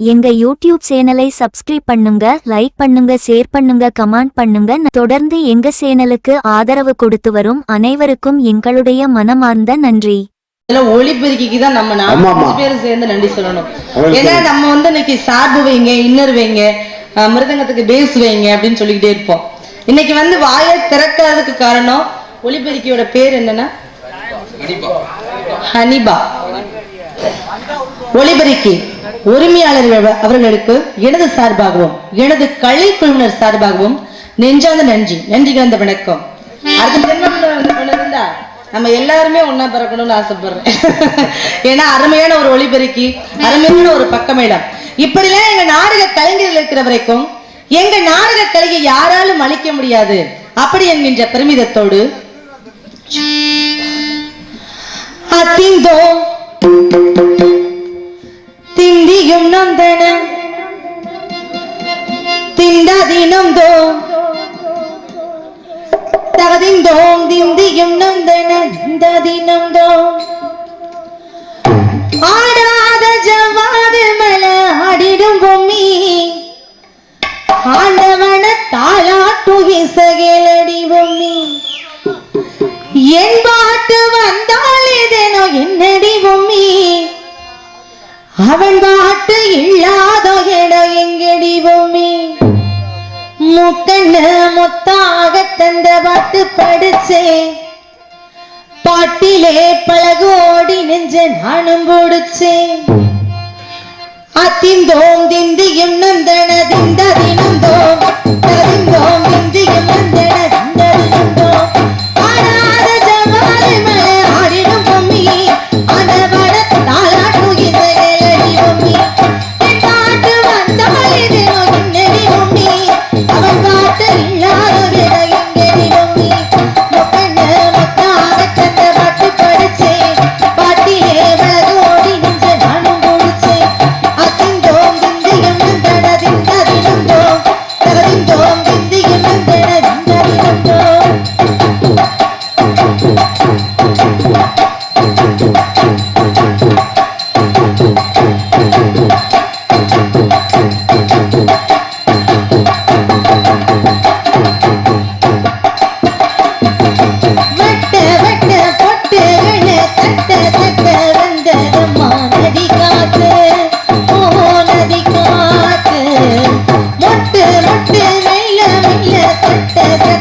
எங்க யூடியூப் சேனலை சப்ஸ்கிரைப் பண்ணுங்க லைக் பண்ணுங்க ஷேர் பண்ணுங்க கமெண்ட் பண்ணுங்க. தொடர்ந்து எங்க சேனலுக்கு ஆதரவு கொடுத்து வரும் அனைவருக்கும் எங்களுடைய மனமார்ந்த நன்றி. ஒளிபெருக்கிக்கு தான் நம்ம. நாலு பேரும் சேர்ந்து நன்றி சொல்லணும். ஏன்னா நம்ம வந்து இன்னைக்கு சார்பு வைங்க இன்னர் வைங்க மிருதங்கத்துக்கு பேஸ் வைங்க அப்படின்னு சொல்லிக்கிட்டே இருப்போம். இன்னைக்கு வந்து வாயை திறக்காததுக்கு காரணம் ஒளிபெருக்கியோட பேர் என்னன்னா? ஹனிபா. ஒளிபெருக்கி. உரிமையாளர்கள் அவர்களுக்கு எனது சார்பாகவும் எனது கலை குழுவினர் சார்பாகவும் நெஞ்சாத நன்றி. நன்றி கலந்த வணக்கம். அடுத்த இருந்தா நம்ம எல்லாருமே ஒன்னா பிறக்கணும்னு ஆசைப்படுறேன். ஏன்னா அருமையான ஒரு ஒளிபெருக்கி அருமையான ஒரு பக்கமேடம் இப்படிலாம் எங்க நாடக கலைஞர்கள் இருக்கிற வரைக்கும் எங்க நாடக கலையை யாராலும் அழிக்க முடியாது. அப்படி என்கின்ற பெருமிதத்தோடு அத்திந்தோ திண்டதினம் தோ தகதிந்தோம் திந்தியும் நந்தன தினம் தோ ஆடாத ஜவாது மல ஆடிடும் பொம்மி. ஆண்டவன தாளாட்டு விசகேலடி பொம்மி. என் பாட்டு வந்தால் இதனோ என்னடி பொம்மி. அவன் பாட்டு இல்லாதோ முக்கண்ண முத்தாக தந்த பாட்டு படிச்சேன் பாட்டிலே பழகோடி நெஞ்ச நானும் பிடிச்சேன் அத்திந்தோம் திந்தியும் நந்தன திந்த தினந்தோம் தரிந்தோம் திந்தியும் நந்தன. Thank you.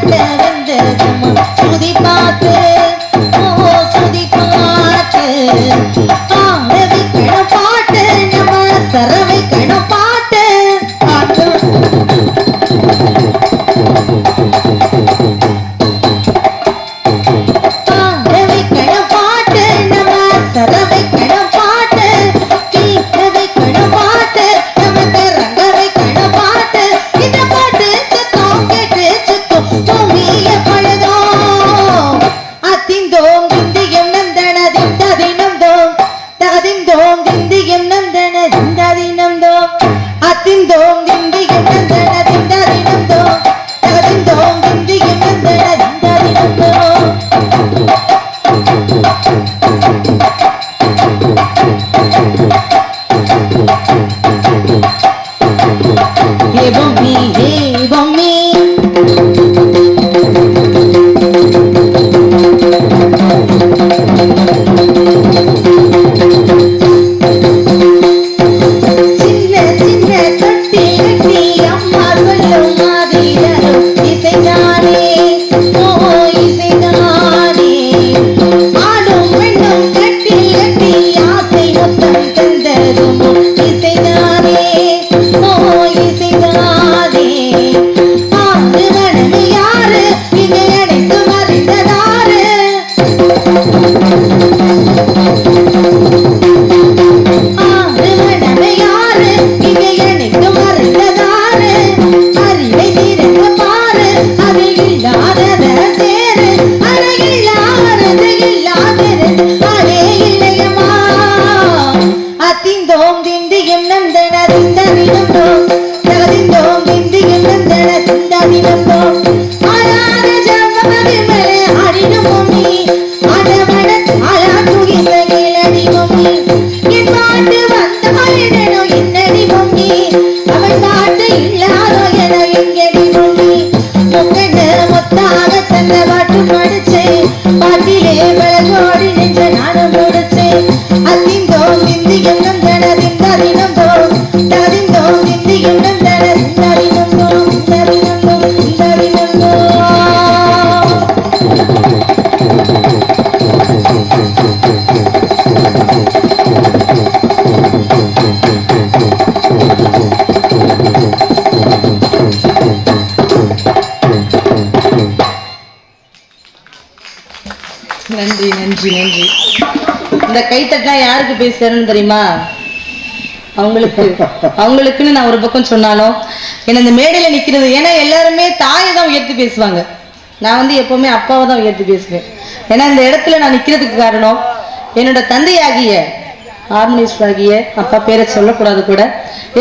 தகதிந்தோம் திண்டியும் நந்தன திந்த தினந்தோம் தகதிந்தோம் நன்றி நன்றி. இந்த கைத்தட்டா யாருக்கு பேசுறேன்னு தெரியுமா? அவங்களுக்கு. அவங்களுக்குன்னு நான் ஒரு பக்கம் சொன்னாலும் என்ன இந்த மேடையில் நிற்கிறது ஏன்னா எல்லாருமே தாயை தான் உயர்த்தி பேசுவாங்க. நான் வந்து எப்போவுமே அப்பாவை தான் உயர்த்தி பேசுவேன். ஏன்னா இந்த இடத்துல நான் நிற்கிறதுக்கு காரணம் என்னோட தந்தையாகிய ஹார்மோனிஸ்ட் ஆகிய அப்பா பேரை சொல்லக்கூடாது கூட.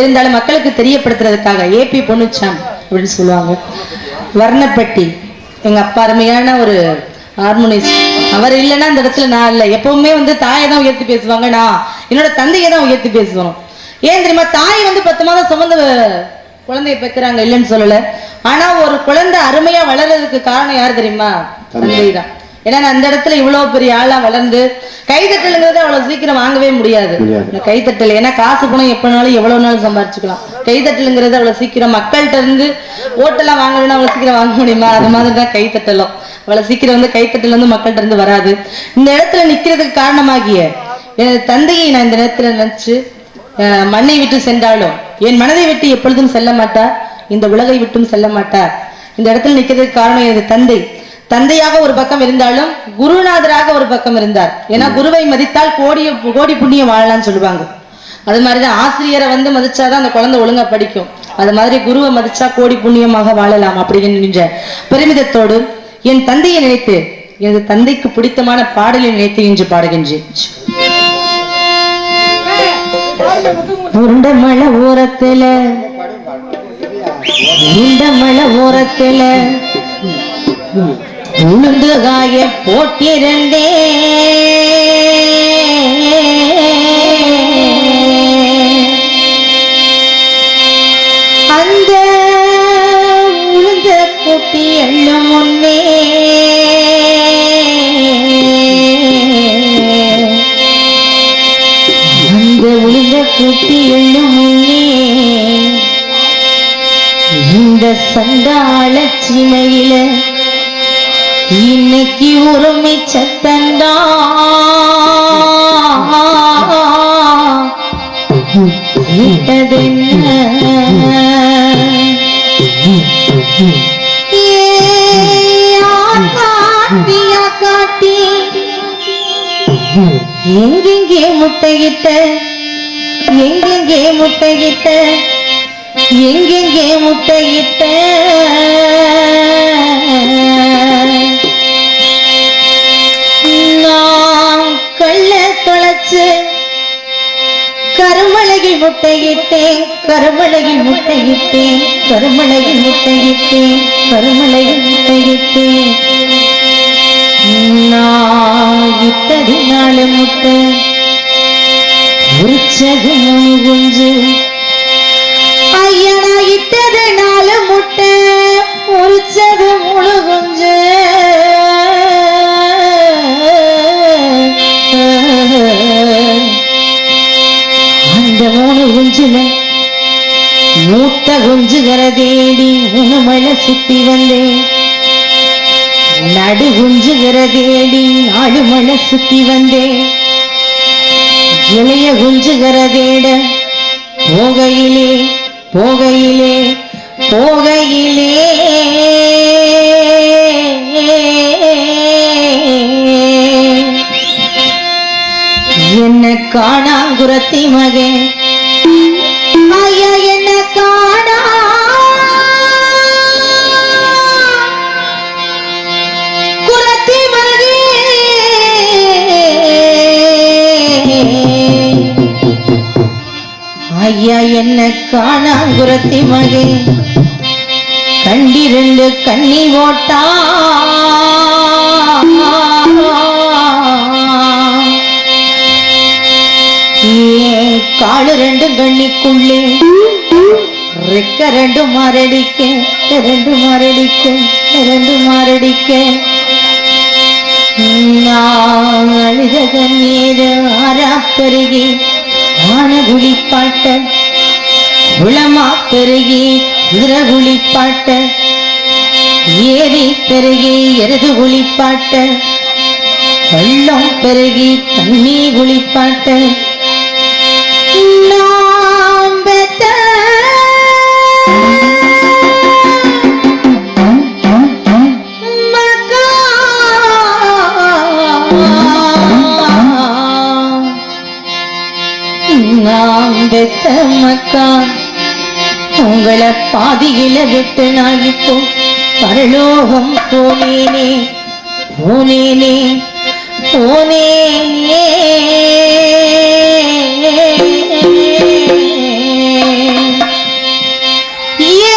இருந்தாலும் மக்களுக்கு தெரியப்படுத்துறதுக்காக ஏபி பொன்னுச்சாம் அப்படின்னு சொல்லுவாங்க. வர்ணப்பட்டி எங்கள் அப்பா அருமையான ஒரு ஹார்மோனிஸ்ட் அவர் இல்லைன்னா இந்த இடத்துல நான் இல்லை. எப்பவுமே வந்து தாயை தான் உயர்த்தி பேசுவாங்க. நான் என்னோட தந்தையை தான் உயர்த்தி பேசுவோம். ஏன் தெரியுமா? தாய் வந்து பத்து மாதம் சுமந்து குழந்தைய பெக்குறாங்க இல்லைன்னு சொல்லல. ஆனா ஒரு குழந்தை அருமையா வளர்றதுக்கு காரணம் யார் தெரியுமா? தந்தை. தான். ஏன்னா நான் அந்த இடத்துல இவ்வளவு பெரிய ஆளா வளர்ந்து கைத்தட்டலுங்கிறது அவ்வளவு சீக்கிரம் வாங்கவே முடியாது. இந்த கைத்தட்டல். ஏன்னா காசு பணம் எப்பனாலும் எவ்வளவு நாள் சம்பாரிச்சுக்கலாம். கைத்தட்டலுங்கிறது அவ்வளவு சீக்கிரம் மக்கள்கிட்ட இருந்து ஓட்டெல்லாம் வாங்கணும்னா அவ்வளவு சீக்கிரம் வாங்க முடியுமா? அது மாதிரி தான் கைத்தட்டலும். அவ்வளவு சீக்கிரம் வந்து கைத்தட்டல் வந்து மக்கள்கிட்ட இருந்து வராது. இந்த இடத்துல நிக்கிறதுக்கு காரணமாகிய எனது தந்தையை நான் இந்த நேரத்துல நினைச்சு மண்ணை விட்டு சென்றாலும் என் மனதை விட்டு எப்பொழுதும் செல்ல மாட்டார் இந்த உலகை விட்டும் செல்ல மாட்டார் இந்த இடத்துல நிக்கிறதுக்கு காரணம் எனது தந்தை. தந்தையாக ஒரு பக்கம் இருந்தாலும் குருநாதராக ஒரு பக்கம் இருந்தார். ஏன்னா குருவை மதித்தால் கோடி கோடி புண்ணியம் வாழலாம்னு சொல்லுவாங்க. அது மாதிரிதான் ஆசிரியரை வந்து மதிச்சாதான் அந்த குழந்தை ஒழுங்கா படிக்கும். அது மாதிரி குருவை மதிச்சா கோடி புண்ணியமாக வாழலாம் அப்படிங்கிற பெருமிதத்தோடு என் தந்தையை நினைத்து எனது தந்தைக்கு பிடித்தமான பாடலை நினைத்து இன்று பாடுகின்றேன். உருண்ட மலை ஓரத்துல உருண்ட ஓரத்துல உளுந்து காய போட்டிருந்தே. அந்த உளுந்த கூட்டி சந்தாள சிமையில இன்னைக்கு உரிமை சத்தண்டா விட்டதென்ன? காட்டி. எங்கெங்கே முட்டையிட்ட? எங்கெங்கே முட்டையிட்ட? எங்கெங்கே முட்டையிட்ட? நான் கள்ள தொலைச்சு கருமலையில் முட்டையிட்டேன் கருமலையில் முட்டையிட்டேன் கருமலையில் முட்டையிட்டேன் கருமலையில் முட்டையிட்டேன். நான் இத்தடி நாள் முட்டை உரிச்சது மூணு குஞ்சு பையனா இட்டது நாலு முட்டை உரிச்சது மூணு குஞ்சு. அந்த மூணு குஞ்சுல மூத்த குஞ்சுகிற தேடி மூணு சுத்தி வந்தேன். நடு குஞ்சுகிற தேடி நாலு சுத்தி வந்தேன். இளைய குஞ்சுகிற தேட போகையிலே போகையிலே போகையிலே. என்ன காணாங்குரத்தி மகன்? ஐயா என்ன காண ஐயா என்ன காணாங்குரத்தி மகே. கண்டிருந்து கண்ணி ஓட்டா. ஏன் காலு ரெண்டு கண்ணிக்குள்ளே. ரெக்க ரெண்டு மாரடிக்க ரெண்டு மாரடிக்க ரெண்டு மாரடிக்க. நான் அழுத கண்ணீர் ஆறா பெருகி ஆன குடி பாட்ட உளமா பெருகி விரகுழி ஏரி பெருகி எருது குளிப்பாட்ட வெள்ளம் பெருகி தண்ணி குளிப்பாட்ட நாம் பெத்த உங்களை பாதியில விட்டு நான் இப்போ பரலோகம் போனேனே போனேனே போனேனே. ஏ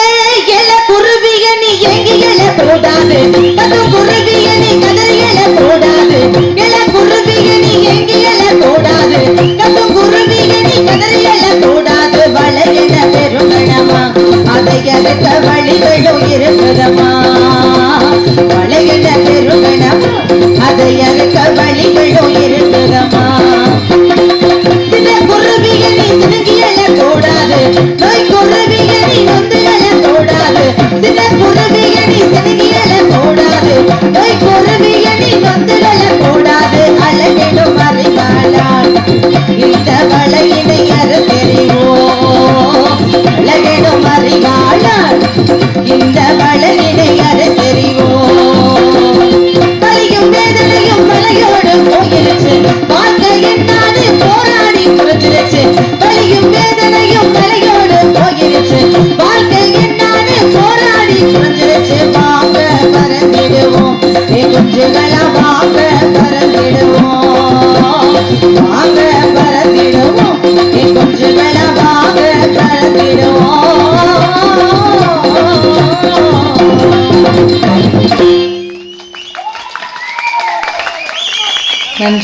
எல குருவிய நீ எங்கி போடாது? அது குருவிய நீ கதறி போடாது. எல குருவிய நீ எங்கி போடாது? அது குருவிய நீ கதறி போடாது. அதை அறுக்க வழிகளும்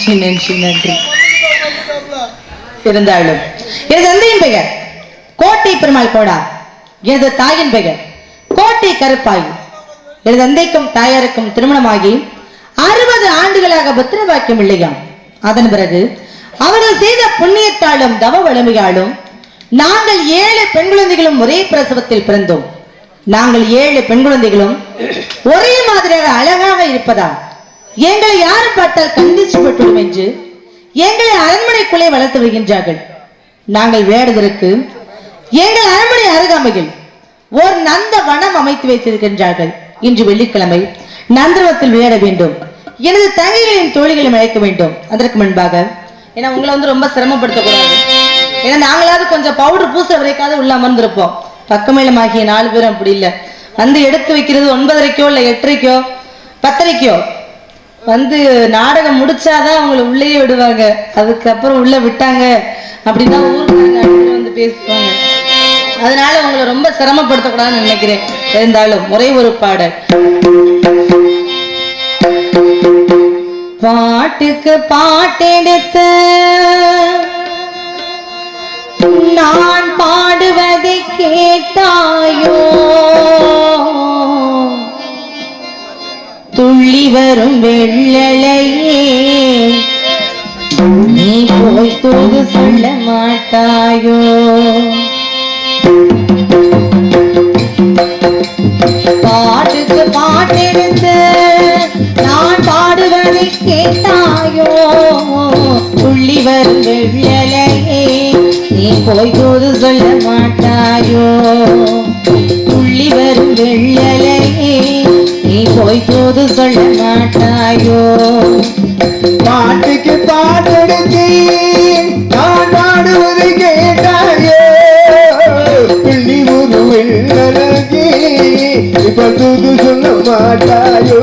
நன்றி நன்றி நன்றி. இருந்தாலும் எனது தந்தையின் பெயர் கோட்டை பெருமாள் கோடா. எனது தாயின் பெயர் கோட்டை கருப்பாய். எனது தந்தைக்கும் தாயாருக்கும் திருமணமாகி அறுபது ஆண்டுகளாக புத்திரவாக்கியம் இல்லையாம் அதன் பிறகு அவர்கள் செய்த புண்ணியத்தாலும் தவ வலிமையாலும் நாங்கள் ஏழு பெண் குழந்தைகளும் ஒரே பிரசவத்தில் பிறந்தோம். நாங்கள் ஏழு பெண் குழந்தைகளும் ஒரே மாதிரியாக அழகாக இருப்பதால் எங்களை யாரும் பார்த்தால் கண்டிச்சு விட்டுவிடும் என்று எங்களை அரண்மனைக்குள்ளே வளர்த்து வருகின்றார்கள். நாங்கள் வேடுவதற்கு எங்கள் அரண்மனை அருகாமையில் ஒரு நந்த வனம் அமைத்து வைத்திருக்கின்றார்கள். இன்று வெள்ளிக்கிழமை நந்தவத்தில் விளையாட வேண்டும். எனது தங்கைகளின் தோழிகளை அழைக்க வேண்டும். அதற்கு முன்பாக ஏன்னா உங்களை வந்து ரொம்ப சிரமப்படுத்தக்கூடாது. ஏன்னா நாங்களாவது கொஞ்சம் பவுடர் பூசுற வரைக்காவது உள்ள அமர்ந்திருப்போம். பக்கமேலமாகிய நாலு பேரும் அப்படி இல்லை. வந்து எடுத்து வைக்கிறது ஒன்பதரைக்கோ இல்லை எட்டரைக்கோ பத்தரைக்கோ. வந்து நாடகம் முடிச்சாதான் அவங்கள உள்ளேயே விடுவாங்க. அதுக்கப்புறம் உள்ள விட்டாங்க அப்படின்னா ஊருக்காரங்க அடுத்து வந்து பேசுவாங்க. அதனால உங்களை ரொம்ப சிரமப்படுத்தக்கூடாதுன்னு நினைக்கிறேன். இருந்தாலும் ஒரே ஒரு பாடல். பாட்டுக்கு பாட்டெடுத்த நான் பாடுவதை கேட்டாயோ? துள்ளி வரும் வெள்ளலையே. நீ போய் தூது சொல்ல மாட்டாயோ? பாட்டுக்கு பாட்டெடுத்து நான் பாடுவதை கேட்டாயோ? துள்ளி வரும் வெள்ளலையே. நீ போய் தூது சொல்ல மாட்டாயோ? துள்ளி வரும் வெள்ளலையே. போய் தூது சொல்ல மாட்டாயோ பாட்டுக்கு பாட்டெடுத்து நான் பாடுவது கேட்டாயோ? பிள்ளி ஒரு இப்ப தூது சொல்ல மாட்டாயோ?